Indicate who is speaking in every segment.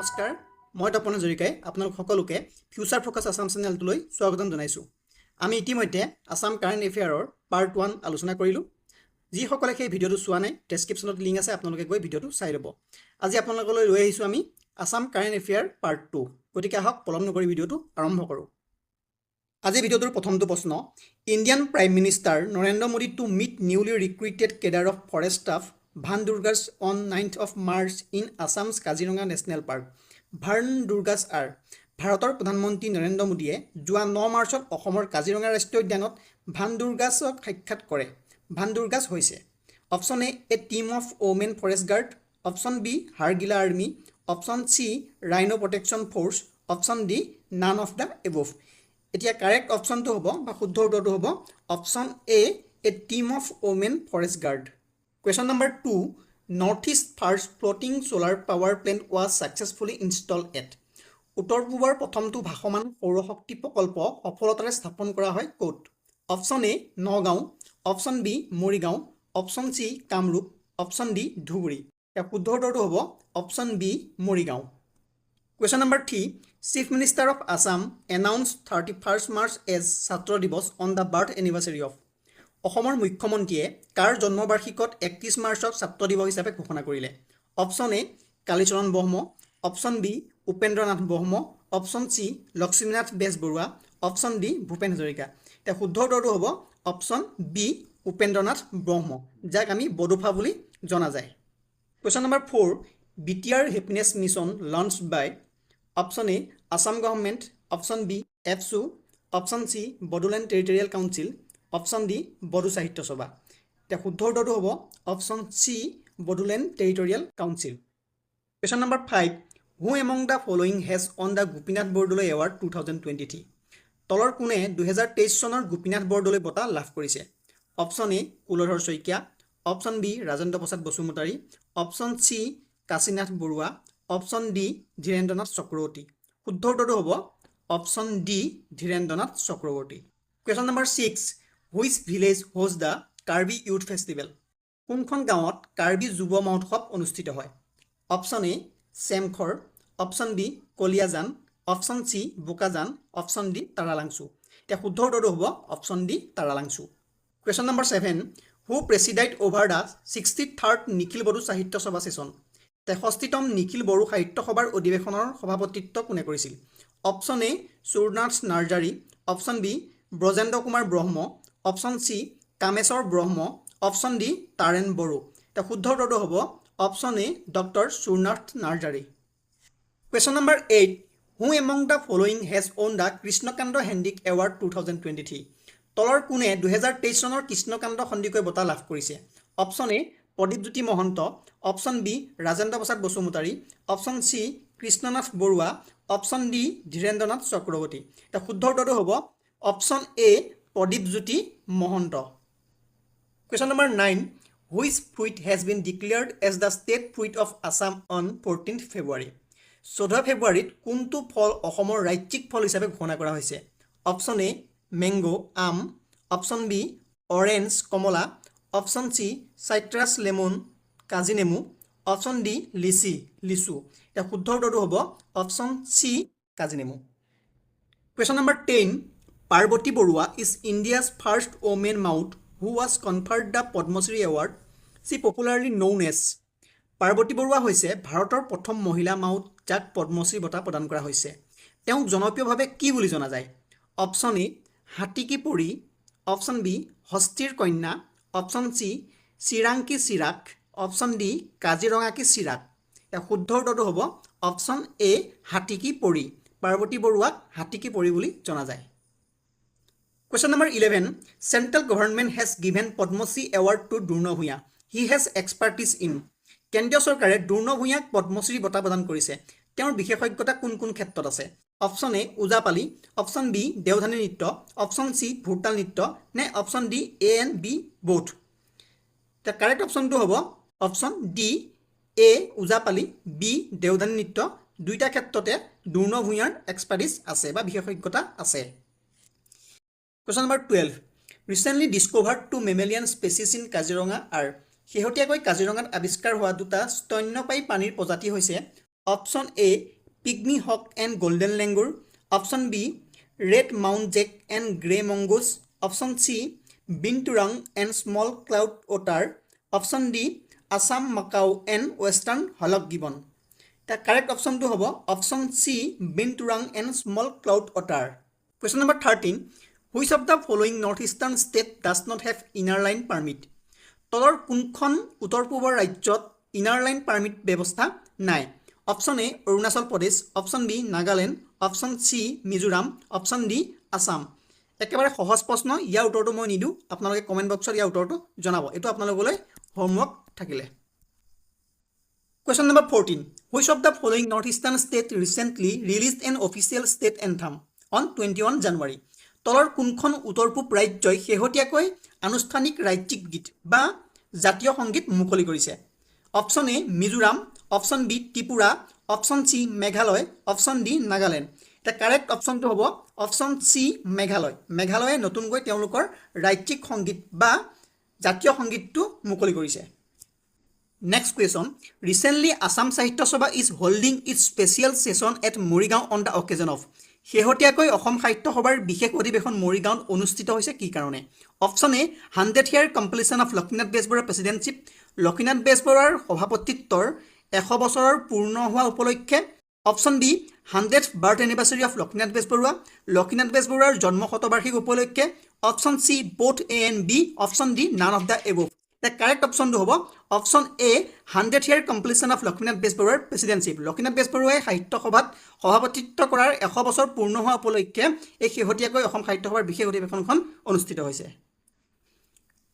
Speaker 1: নমস্কাৰ মই তপন হাজৰিকাই আপোনালোক সকলোকে ফিউচাৰ ফ'কাছ আছাম চেনেলটোলৈ স্বাগতম জনাইছোঁ। আমি ইতিমধ্যে আছাম কাৰেণ্ট এফেয়াৰৰ পাৰ্ট ওৱান আলোচনা কৰিলোঁ। যিসকলে সেই ভিডিঅ'টো চোৱা নাই ডেছক্ৰিপশ্যনত লিংক আছে আপোনালোকে গৈ ভিডিঅ'টো চাই ল'ব। আজি আপোনালোকলৈ লৈ আহিছোঁ আমি Assam current affair part two গতিকে আহক পলম নকৰি ভিডিঅ'টো আৰম্ভ কৰোঁ। আজি ভিডিঅ'টোৰ প্ৰথমটো প্ৰশ্ন Indian prime minister Narendra Modi to meet newly recruited cadre of forest staff Van Durgas on ninth of March in Assam's Kaziranga national park. Van Durgas are, ভাৰতৰ প্ৰধানমন্ত্ৰী নৰেন্দ্ৰ মোদীয়ে যোৱা ন মাৰ্চত অসমৰ কাজিৰঙা ৰাষ্ট্ৰীয় উদ্যানত ভান দুৰ্গাছক সাক্ষাৎ কৰে। ভান দুৰ্গাছ হৈছে option A A team of women forest guard, option B, Hargila army, option C, rhino protection force, option D, none of the above. এতিয়া কাৰেক্ট অপশ্যনটো হ'ব বা শুদ্ধ উত্তৰটো হ'ব, option A A team of women forest guard. Number two north east first floating solar power plant was successfully install at উত্তৰ পূবৰ প্ৰথমটো ভাসমান সৌৰশক্তি প্ৰকল্প সফলতাৰে স্থাপন কৰা হয় ক'ত? Option A Nagaon option B Morigaon option C Kamrup option D Dhubri. ইয়াৰ শুদ্ধ উত্তৰটো হ'ব option B Morigaon. Question number three chief minister of Assam announce thirty first March as Chhatra Divas on the birth anniversary of অসমৰ মুখ্যমন্ত্ৰীয়ে কাৰ জন্মবাৰ্ষিকত একত্ৰিছ মাৰ্চক ছাত্ৰ দিৱস হিচাপে ঘোষণা কৰিলে? Option A Kalicharan Brahma option B Upendranath Brahma option C Lakshminath Bezbaroa option D Bhupen Hazarika. এতিয়া শুদ্ধ উত্তৰটো হ'ব অপশ্যন বি উপেন্দ্ৰনাথ ব্ৰহ্ম যাক আমি বডোফা বুলি জনা যায়। Question number four B T R happiness mission launch by option A Assam government option B ABSU option C Bodoland territorial council option D Bodo Sahitya Sabha. এতিয়া শুদ্ধ উত্তৰটো হ'ব option C Bodoland territorial council. Question number five who among the following has won the Gopinath Bordoloi award two thousand twenty three তলৰ কোনে দুহেজাৰ তেইছ চনৰ গোপীনাথ বৰদলৈ বঁটা লাভ কৰিছে। Option A Kuladhar Saikia. Option B Rajendra Prasad Basumatary. Option C Kashinath Baruah. Option D Dhirendranath Chakraborty. শুদ্ধ উত্তৰটো হ'ব option D Dhirendranath Chakraborty. Question number six which village hose the Karbi youth festival কোনখন গাঁৱত কাৰ্বি যুৱ মহোৎসৱ অনুষ্ঠিত হয়? Option A Chemkhor option B Kaliajan option C Bokajan option D Taralangso এতিয়া শুদ্ধ উত্তৰটো হ'ব option D Taralangso question number seven who presided over the sixty third Nikhil Bodo Sahitya Sabha session তেষষ্ঠিতম Nikhil Bodo সাহিত্য সভাৰ অধিৱেশনৰ সভাপতিত্ব কোনে কৰিছিল? Option A Surnath Narzary option B Brajendra Kumar Brahma option C Kameswar Brahma. Option D Taren Boro. এতিয়া শুদ্ধ উত্তৰটো হ'ব option A doctor Surnath Narzary. Question number eight who among the following has won the Krishnakanta Handique award two thousand twenty three তলৰ কোনে দুহেজাৰ তেইছ চনৰ কৃষ্ণকান্ত সন্দিকৈ বঁটা লাভ কৰিছে। Option A Pradipjyoti Mahanta. Option B Rajendra Prasad Basumatary. Option C Krishnanath Baruah. Option D Dhirendranath Chakraborty. এতিয়া শুদ্ধ উত্তৰটো হ'ব option A Pradipjyoti Mahanta. Question number nine which fruit has been declared as the state fruit of Assam on fourteenth February চৈধ্য ফেব্ৰুৱাৰীত কোনটো ফল অসমৰ ৰাজ্যিক ফল হিচাপে ঘোষণা কৰা হৈছে? অপশ্যন এ মেংগ' আম। অপশ্যন বি অৰেঞ্জ কমলা। Option C citrus lemon Kaji Nemu. Option D লিচি লিচু। এতিয়া শুদ্ধ উত্তৰটো হ'ব option C Kaji Nemu. Question number ten Parbati Baruah is India's first women mahout who was conferred the Padmashri award she popularly known as Parbati Baruah হৈছে ভাৰতৰ প্ৰথম মহিলা mouth যাক পদ্মশ্ৰী বঁটা প্ৰদান কৰা হৈছে। তেওঁক জনপ্ৰিয়ভাৱে কি বুলি জনা যায়? অপশ্যন এ হাতীকী পৰি। অপশ্যন বি হস্তিৰ কন্যা। অপশ্যন চি চিৰাংকী চিৰাক। অপশ্যন ডি কাজিৰঙাকী চিৰাক। ইয়াৰ শুদ্ধ উত্তৰটো হ'ব অপশ্যন এ হাতীকী পৰি। পাৰ্বতী বৰুৱাক হাতীকী পৰি বুলি জনা যায়। Question number eleven central government has given Padmashri award to Durna Bhuyan he has expertise in কেন্দ্ৰীয় চৰকাৰে দুৰ্ণ ভূঞাক পদ্মশ্ৰী বঁটা প্ৰদান কৰিছে। তেওঁৰ বিশেষজ্ঞতা কোন কোন ক্ষেত্ৰত আছে? Option A Ojapali. Option B Deodhani Nritya. Option C Bhortal Nritya. নে option D A and B both correct অপশ্যনটো হ'ব option D A Ojapali. B Deodhani Nritya. দুইটা ক্ষেত্ৰতে দুৰ্ণ ভূঞাৰ এক্সপাৰ্টিজ আছে বা বিশেষজ্ঞতা আছে। Question number twelve recently discovered two mammalian species in Kaziranga are শেহতীয়াকৈ কাজিৰঙাত আৱিষ্কাৰ হোৱা দুটা স্তন্যপায়ী প্ৰাণীৰ প্ৰজাতি হৈছে option A pygmy hog and golden langur option B red muntjac and grey mongoose option C binturong and small clawed otter option D Assam macaque and western hoolock gibbon. তাৰ কাৰেক্ট অপশ্যনটো হ'ব option C binturong and small clawed otter question number thirteen which of the following north eastern state does not have inner line permit তলৰ কোনখন উত্তৰ পূবৰ ৰাজ্যত inner line permit ব্যৱস্থা নাই? Option A Arunachal Pradesh. Option B Nagaland. Option C Mizoram. Option D Assam. একেবাৰে সহজ প্ৰশ্ন ইয়াৰ উত্তৰটো মই নিদিওঁ। আপোনালোকে কমেণ্ট বক্সত ইয়াৰ উত্তৰটো জনাব। এইটো আপোনালোকলৈ হোমৱৰ্ক থাকিলে। Question number fourteen which of the following north eastern state recently release an official state anthem on twenty one January তলৰ কোনখন উত্তৰ পূব ৰাজ্যই শেহতীয়াকৈ আনুষ্ঠানিক ৰাজ্যিক গীত বা জাতীয় সংগীত মুকলি কৰিছে? Option A Mizoram option B Tripura option C Meghalaya option D Nagaland. এতিয়া কাৰেক্ট অপশ্যনটো হ'ব অপশ্যন চি মেঘালয়। মেঘালয়ে নতুনকৈ তেওঁলোকৰ ৰাজ্যিক সংগীত বা জাতীয় সংগীতটো মুকলি কৰিছে। Next question recently Assam Sahitya Sabha is holding its special session at Morigaon on the occasion of শেহতীয়াকৈ অসম সাহিত্য সভাৰ বিশেষ অধিৱেশন মৰিগাঁৱত অনুষ্ঠিত হৈছে। কি কাৰণে? Option A hundred year completion of Lakshminath বেজবৰুৱাৰ প্ৰেচিডেণ্টশ্বিপ। লক্ষ্মীনাথ বেজবৰুৱাৰ সভাপতিত্বৰ এশ বছৰৰ পূৰ্ণ হোৱা উপলক্ষে। Option B hundred birth anniversary of Lakshminath Bezbaruah. Lakshminath বেজবৰুৱাৰ জন্ম শতবাৰ্ষিক উপলক্ষে। Option C both A and B option D none of the above the correct অপশ্যনটো হ'ব। Option A hundred year completion of Lakshminath বেজবৰুৱাৰ প্ৰেচিডেণ্টশ্বিপ লক্ষ্মীনাথ বেজবৰুৱাই সাহিত্য সভাত সভাপতিত্ব কৰাৰ এশ বছৰ পূৰ্ণ হোৱা উপলক্ষে এই শেহতীয়াকৈ অসম সাহিত্য সভাৰ বিশেষ অধিৱেশনখন অনুষ্ঠিত হৈছে।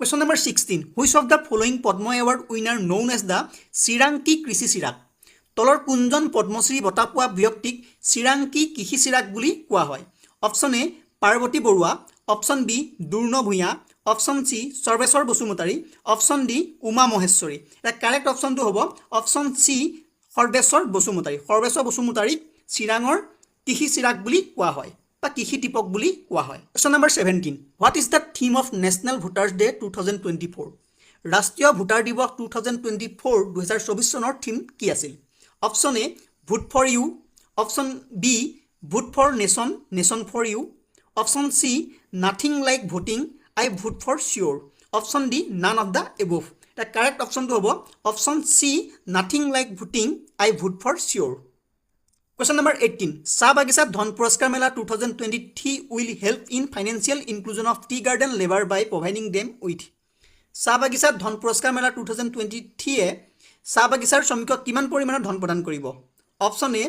Speaker 1: Question number sixteen which of the following Padma award winner known as the চিৰাংকী Krishi Chirag তলৰ কোনজন পদ্মশ্ৰী বঁটা পোৱা ব্যক্তিক চিৰাংকী কৃষি চিৰাগ বুলি কোৱা হয়? Option A Parbati Barua option B Durna Bhuyan option C Sarbeswar Basumatary. Option D Uma Maheshwari. এতিয়া কাৰেক্ট অপশ্যনটো হ'ব অপশ্যন চি সৰ্বেশ্বৰ বসুমতাৰী। সৰ্বেশ্বৰ বসুমতাৰীক চিৰাঙৰ কৃষি চিৰাগ বুলি কোৱা হয় বা কৃষি দীপক বুলি কোৱা হয়। Question number seventeen what is the theme of national voters day two thousand twenty four ৰাষ্ট্ৰীয় ভোটাৰ দিৱস টু থাউজেণ্ড টুৱেণ্টি ফ'ৰ দুহেজাৰ চৌবিছ চনৰ থিম কি আছিল? Option A vote for you option B vote for nation nation for you option C nothing like voting I vote for sure option D none of the above এতিয়া correct অপশ্যনটো হ'ব option C nothing like voting I vote for sure question number eighteen চাহ বাগিচাত ধন পুৰস্কাৰ মেলা two thousand twenty three will help in financial inclusion of tea garden labour by providing them with চাহ বাগিচাত ধন পুৰস্কাৰ মেলা টু থাউজেণ্ড টুৱেণ্টি থ্ৰীয়ে চাহ বাগিচাৰ শ্ৰমিকক কিমান পৰিমাণৰ ধন প্ৰদান কৰিব? Option A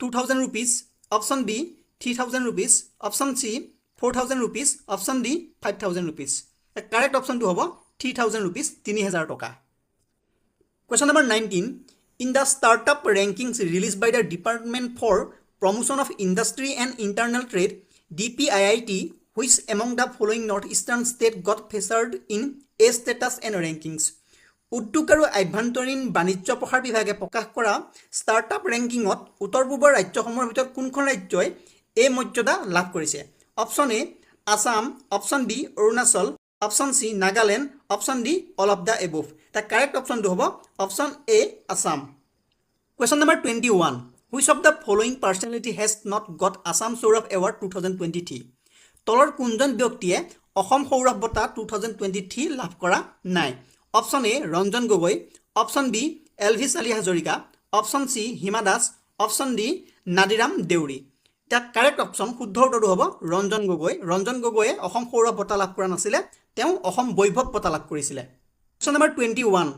Speaker 1: two thousand rupees option B three thousand rupees option C four thousand rupees option D five thousand rupees correct অপশ্যনটো হ'ব থ্ৰী থাউজেণ্ড ৰুপিজ তিনি হাজাৰ টকা Question number 19. In the startup rankings released by the Department for Promotion of Industry and Internal Trade, DPIIT, which among the following northeastern state got featured in A status and rankings? উদ্যোগ আৰু আভ্যন্তৰীণ বাণিজ্য প্ৰসাৰ বিভাগে প্ৰকাশ কৰা startup ৰেংকিঙত উত্তৰ পূবৰ ৰাজ্যসমূহৰ ভিতৰত কোনখন ৰাজ্যই এই মৰ্যাদা লাভ কৰিছে option A Assam option B Arunachal option C Nagaland option D all of the above. তাৰ কাৰেক্ট অপশ্যনটো হ'ব option A Assam question number twenty one which of the following personality has not got Assam Saurav award two thousand twenty three তলৰ কোনজন ব্যক্তিয়ে অসম সৌৰভ বঁটা two thousand twenty three লাভ কৰা নাই? Option A Ranjan Gogoi option B Elvis Ali Hazarika option C Hima Das option D Nadiram Deuri. এতিয়া correct option শুদ্ধ উত্তৰটো হ'ব। ৰঞ্জন গগৈ, ৰঞ্জন গগৈয়ে অসম সৌৰভ বঁটা লাভ কৰা নাছিলে, তেওঁ অসম বৈভৱ বঁটা লাভ কৰিছিলে। Question number twenty one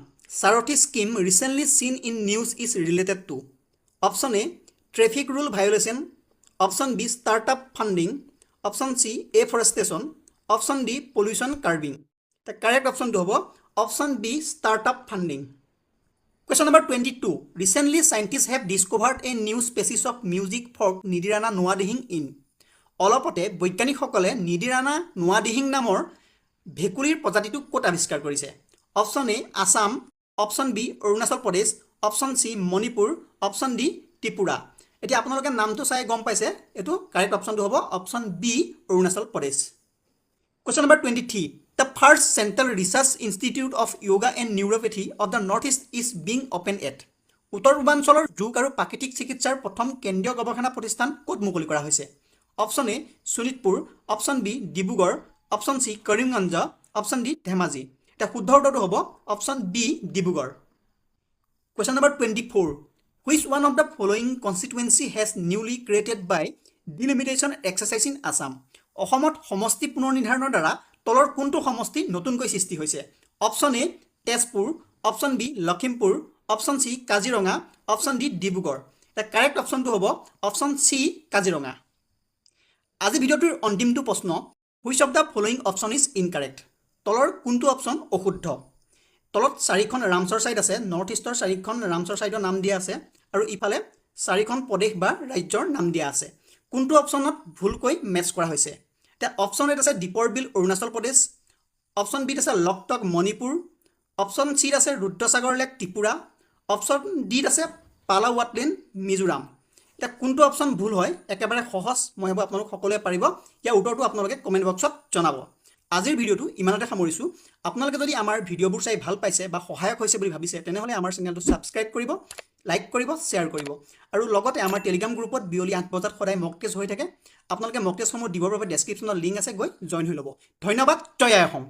Speaker 1: Sarathi scheme recently seen in news is related to option A traffic rule violation option B startup funding option C afforestation option D pollution curbing correct অপশ্যনটো হ'ব। Option B startup funding Question number 22. Recently, scientists have discovered a new species of music fork Nidirana Noadihing in অলপতে বৈজ্ঞানিকসকলে নিদিৰানা নোৱাদিহিং নামৰ ভেকুলীৰ প্ৰজাতিটো ক'ত আৱিষ্কাৰ কৰিছে option A Assam option B Arunachal Pradesh option C Manipur option D Tripura এতিয়া আপোনালোকে নামটো চাই গম পাইছে এইটো কাৰেক্ট অপশ্যনটো হ'ব option B Arunachal Pradesh Question number 23. The first Central Research Institute of Yoga and Neuropathy of the Northeast is being opened at. উত্তৰ পূৰ্বাঞ্চলৰ যোগ আৰু প্ৰাকৃতিক চিকিৎসাৰ প্ৰথম কেন্দ্ৰীয় গৱেষণা প্ৰতিষ্ঠান ক'ত মুকলি কৰা হৈছে option A Sonitpur option B Dibrugarh option C Karimganj option D Dhemaji এতিয়া শুদ্ধ উত্তৰটো হ'ব option B Dibrugarh question number twenty four which one of the following constituency has newly created by delimitation exercise in Assam অসমত সমষ্টি পুনৰ নিৰ্ধাৰণৰ দ্বাৰা তলৰ কোনটো সমষ্টি নতুনকৈ সৃষ্টি হৈছে? Option A Tezpur option B Lakhimpur option C Kaziranga option D Dibrugarh. এতিয়া কাৰেক্ট অপশ্যনটো হ'ব অপশ্যন চি কাজিৰঙা। আজি ভিডিঅ'টোৰ অন্তিমটো প্ৰশ্ন which of the following option is incorrect তলৰ কোনটো অপশ্যন অশুদ্ধ? তলত চাৰিখন ৰামচৰ ছাইড আছে নৰ্থ ইষ্টৰ চাৰিখন ৰামচৰ ছাইডৰ নাম দিয়া আছে আৰু ইফালে চাৰিখন প্ৰদেশ বা ৰাজ্যৰ নাম দিয়া আছে। কোনটো অপশ্যনত ভুলকৈ মেটচ কৰা হৈছে? অপশ্যন এত আছে দীপৰ বিল অৰুণাচল প্ৰদেশ। অপশ্যন বিত আছে লকটক মণিপুৰ। অপশ্যন চিত আছে ৰুদ্ৰসাগৰ লেক ত্ৰিপুৰা। অপশ্যন ডিত আছে পালাৱাটলেণ্ড মিজোৰাম। এতিয়া কোনটো অপশ্যন ভুল হয় একেবাৰে সহজ মই ভাবোঁ আপোনালোক সকলোৱে পাৰিব। ইয়াৰ উত্তৰটো আপোনালোকে কমেণ্ট বক্সত জনাব। আজিৰ ভিডিঅ'টো ইমানতে সামৰিছোঁ। আপোনালোকে যদি আমাৰ ভিডিঅ'বোৰ চাই ভাল পাইছে বা সহায়ক হৈছে বুলি ভাবিছে তেনেহ'লে আমাৰ চেনেলটো ছাবস্ক্ৰাইব কৰিব। লাইক কৰিব শ্বেয়াৰ কৰিব। আৰু লগতে আমাৰ টেলিগ্ৰাম গ্ৰুপত বিয়লি আঠ বজাত সদায় মক টেষ্ট হৈ থাকে। আপোনালোকে মক টেষ্টসমূহ দিবৰ বাবে ডেছক্ৰিপশ্যনত লিংক আছে গৈ জইন হৈ ল'ব। ধন্যবাদ জয় অসম।